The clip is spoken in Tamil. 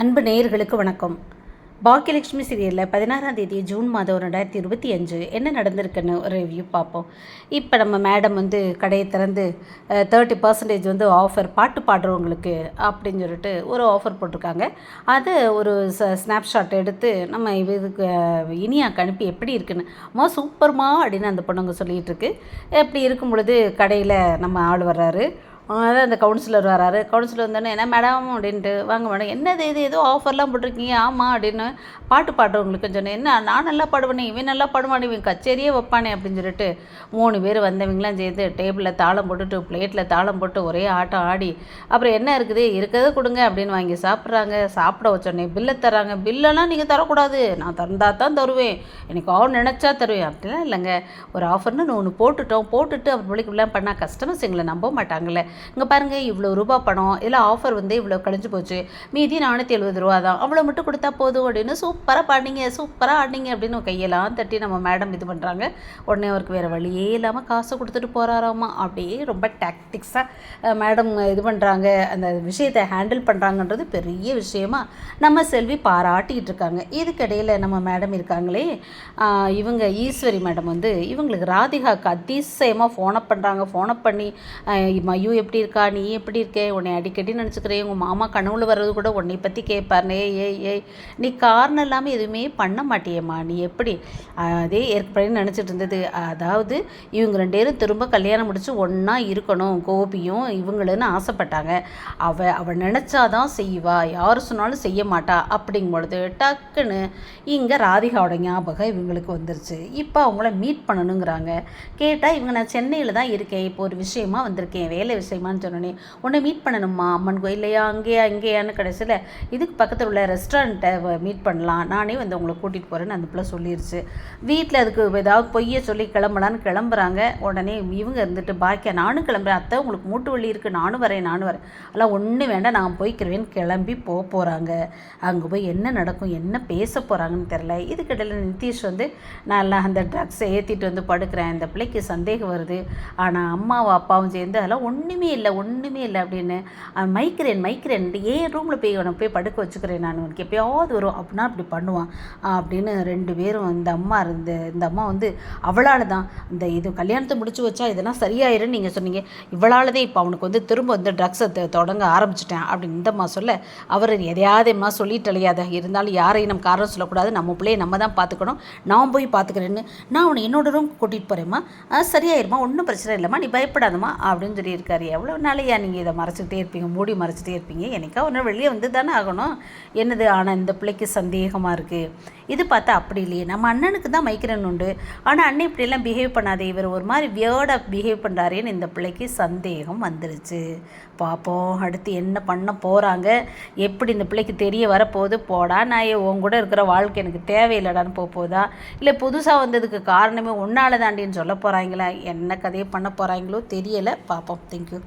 அன்பு நேயர்களுக்கு வணக்கம். பாக்கியலட்சுமி சீரியலில் பதினாறாம் தேதி ஜூன் மாதம் ரெண்டாயிரத்தி இருபத்தி அஞ்சு என்ன நடந்திருக்குன்னு ஒரு ரிவ்யூ பார்ப்போம். இப்போ நம்ம மேடம் வந்து கடையை திறந்து தேர்ட்டி பர்சன்டேஜ் வந்து ஆஃபர் பாட்டு பாடுறவங்களுக்கு அப்படின்னு சொல்லிட்டு ஒரு ஆஃபர் போட்டிருக்காங்க. அதை ஒரு ச ஸ்னாப்ஷாட் எடுத்து நம்ம இதுக்கு இனியாக்கு அனுப்பி எப்படி இருக்குன்னு அம்மா சூப்பர்மா அப்படின்னு அந்த பொண்ணுங்க சொல்லிகிட்டு இருக்கு. அப்படி இருக்கும் பொழுது கடையில் நம்ம ஆள் வர்றாரு. அதான் அந்த கவுன்சிலர் வராரு. கவுன்சிலர் வந்தோடனே என்ன மேடம் அப்படின்ட்டு வாங்க மேடம் என்னது இது? ஏதோ ஆஃபர்லாம் போட்டிருக்கீங்க. ஆமாம் அப்படின்னு பாட்டு பாடுறவங்களுக்கு சொன்னேன் என்ன நான் நல்லா பாடுவேனே இவன் நல்லா பாடுவானே இவன் கச்சேரியே வைப்பானே அப்படின்னு சொல்லிட்டு மூணு பேர் வந்தவங்களாம் சேர்ந்து டேபிளில் தாளம் போட்டுட்டு பிளேட்டில் தாளம் போட்டு ஒரே ஆட்டம் ஆடி அப்புறம் என்ன இருக்குது? இருக்கிறத கொடுங்க அப்படின்னு வாங்கி சாப்பிட்றாங்க. சாப்பிட வச்சோடனே பில்லை தராங்க பில்லெல்லாம் நீங்கள் தரக்கூடாது நான் தந்தா தான் தருவேன். எனக்கு அவன் நினச்சா தருவேன். அப்படிலாம் இல்லைங்க. ஒரு ஆஃபர்னு ஒன்று போட்டுட்டோம். போட்டுட்டு அப்புறம் பண்ணால் கஸ்டமர்ஸ் எங்களை நம்ப மாட்டாங்களே இங்கே பாருங்கள் இவ்வளோ ரூபா பணம் இல்லை ஆஃபர் வந்து இவ்வளோ கழிஞ்சு போச்சு. மீதி நானூற்றி எழுபது ரூபா தான். அவ்வளோ மட்டும் கொடுத்தா போதும் அப்படின்னு சூப்பராக பாடினீங்க சூப்பராக ஆடினீங்க அப்படின்னு கையெல்லாம் தட்டி நம்ம மேடம் இது பண்ணுறாங்க உடனே அவருக்கு வேறு வழியே இல்லாமல் காசு கொடுத்துட்டு போகிறாராமா அப்படியே ரொம்ப டாக்டிக்ஸாக மேடம் இது பண்ணுறாங்க அந்த விஷயத்தை ஹேண்டில் பண்ணுறாங்கன்றது பெரிய விஷயமா நம்ம செல்வி பாராட்டிக்கிட்டு இருக்காங்க. இதுக்கிடையில் நம்ம மேடம் இருக்காங்களே இவங்க ஈஸ்வரி மேடம் வந்து இவங்களுக்கு ராதிகாவுக்கு அதிசயமாக ஃபோனப் பண்ணுறாங்க ஃபோனப் பண்ணி மயூ எப்படி இருக்கா? நீ எப்படி இருக்கே? உன்னை அடிக்கடி நினச்சிக்கிறேன். உங்கள் மாமா கனவுல வர்றது கூட உன்னை பற்றி கேட்பாருனே ஏ ஏய் நீ காரணம் இல்லாமல் எதுவுமே பண்ண மாட்டியம்மா. நீ எப்படி? அதே ஏற்கனவே நினச்சிட்டு இருந்தது. அதாவது இவங்க ரெண்டு பேரும் திரும்ப கல்யாணம் முடித்து ஒன்றா இருக்கணும். கோபியும் இவங்களுன்னு ஆசைப்பட்டாங்க. அவ அவள் நினச்சாதான் செய்வா. யார் சொன்னாலும் செய்ய மாட்டா. அப்படிங்கும் பொழுது டக்குன்னு இங்கே ராதிகாவோட ஞாபகம் இவங்களுக்கு வந்துருச்சு. இப்போ அவங்கள மீட் பண்ணணுங்கிறாங்க. கேட்டால் இவங்க நான் சென்னையில் தான் இருக்கேன். இப்போ ஒரு விஷயமா வந்திருக்கேன். வேலை விஷயம் செய்யுமான்னு சொன்னோன்னே உன்னை மீட் பண்ணணுமா அம்மன் கோயிலையா அங்கேயா இங்கேயான்னு கடைசியில் இதுக்கு பக்கத்தில் உள்ள ரெஸ்டாரண்ட்டை மீட் பண்ணலாம். நானே வந்து உங்களை கூட்டிகிட்டு போகிறேன்னு அந்த பிள்ளை சொல்லிடுச்சு வீட்டில் அதுக்கு ஏதாவது பொய்யை சொல்லி கிளம்பலான்னு கிளம்புறாங்க. உடனே இவங்க இருந்துட்டு பாக்கியா நானும் கிளம்புறேன். அத்தை உங்களுக்கு மூட்டு வலி இருக்குது நானும் வரேன் நானும் வரேன். அதெல்லாம் ஒன்றும் வேண்டாம். நான் போய்க்கிறேன்னு கிளம்பி போக போகிறாங்க அங்கே போய் என்ன நடக்கும் என்ன பேச போகிறாங்கன்னு தெரில இதுக்கிடையில் நிதிஷ் வந்து நான் அந்த ட்ரக்ஸை ஏற்றிட்டு வந்து படுக்கிறேன். இந்த பிள்ளைக்கு சந்தேகம் வருது. ஆனால் அம்மாவும் அப்பாவும் சேர்ந்து அதெல்லாம் ஒன்றுமே ஒன்றுமே இல்லை ஒன்றுமே இல்லை அப்படின்னு. மைக்கிறேன் மைக்கிறேன் ஏன் ரூமில் போய் உனக்கு போய் படுக்க வச்சுக்கிறேன் நான். உனக்கு எப்பயாவது வரும். அப்படின்னா அப்படி பண்ணுவான். அப்படின்னு ரெண்டு பேரும் இந்த அம்மா இருந்த இந்த அம்மா வந்து அவளால் தான் இந்த இது கல்யாணத்தை முடிச்சு வச்சா இதெல்லாம் சரியாயிருன்னு நீங்கள் சொன்னீங்க. இவளால் தான் இப்போ அவனுக்கு வந்து திரும்ப வந்து ட்ரக்ஸை தொடங்க ஆரம்பிச்சிட்டேன் அப்படின்னு இந்தம்மா சொல்ல அவர் எதையாவது சொல்லிட்டு இருந்தாலும் யாரையும் நம்ம காரணம் சொல்லக்கூடாது. நம்ம பிள்ளையை நம்ம தான் பார்த்துக்கணும் நான் போய் பார்த்துக்கிறேன்னு நான் அவனை என்னோட ரூம் கூட்டிகிட்டு போகிறேம்மா சரியாயிருமா ஒன்றும் பிரச்சனை இல்லைம்மா. நீ பயப்படாதம்மா. அப்படின்னு சொல்லியிருக்காரு எவ்வளோ நாளையா நீங்கள் இதை மறைச்சிக்கிட்டே இருப்பீங்க? மூடி மறைச்சிட்டே இருப்பீங்க. எனக்கா ஒன்று வெளியே வந்து தானே ஆகணும். என்னது ஆனால் இந்த பிள்ளைக்கு சந்தேகமாக இருக்குது இது பார்த்தா அப்படி இல்லையே. நம்ம அண்ணனுக்கு தான் மைக்ரேன் உண்டு. ஆனால் அண்ணன் இப்படியெல்லாம் பிஹேவ் பண்ணாதே. இவர் ஒரு மாதிரி வியர்டாக பிஹேவ் பண்ணுறாருன்னு இந்த பிள்ளைக்கு சந்தேகம் வந்துருச்சு. பார்ப்போம் அடுத்து என்ன பண்ண போகிறாங்க எப்படி இந்த பிள்ளைக்கு தெரிய வரப்போகுது? போடா நான் உன் கூட இருக்கிற வாழ்க்கை எனக்கு தேவையில்லடான்னு போக போதா? இல்லை புதுசாக வந்ததுக்கு காரணமே ஒன்றால் தாண்டின்னு சொல்ல போகிறாங்களா என்ன கதையை பண்ண போகிறாங்களோ தெரியலை. பார்ப்போம் தேங்க்யூ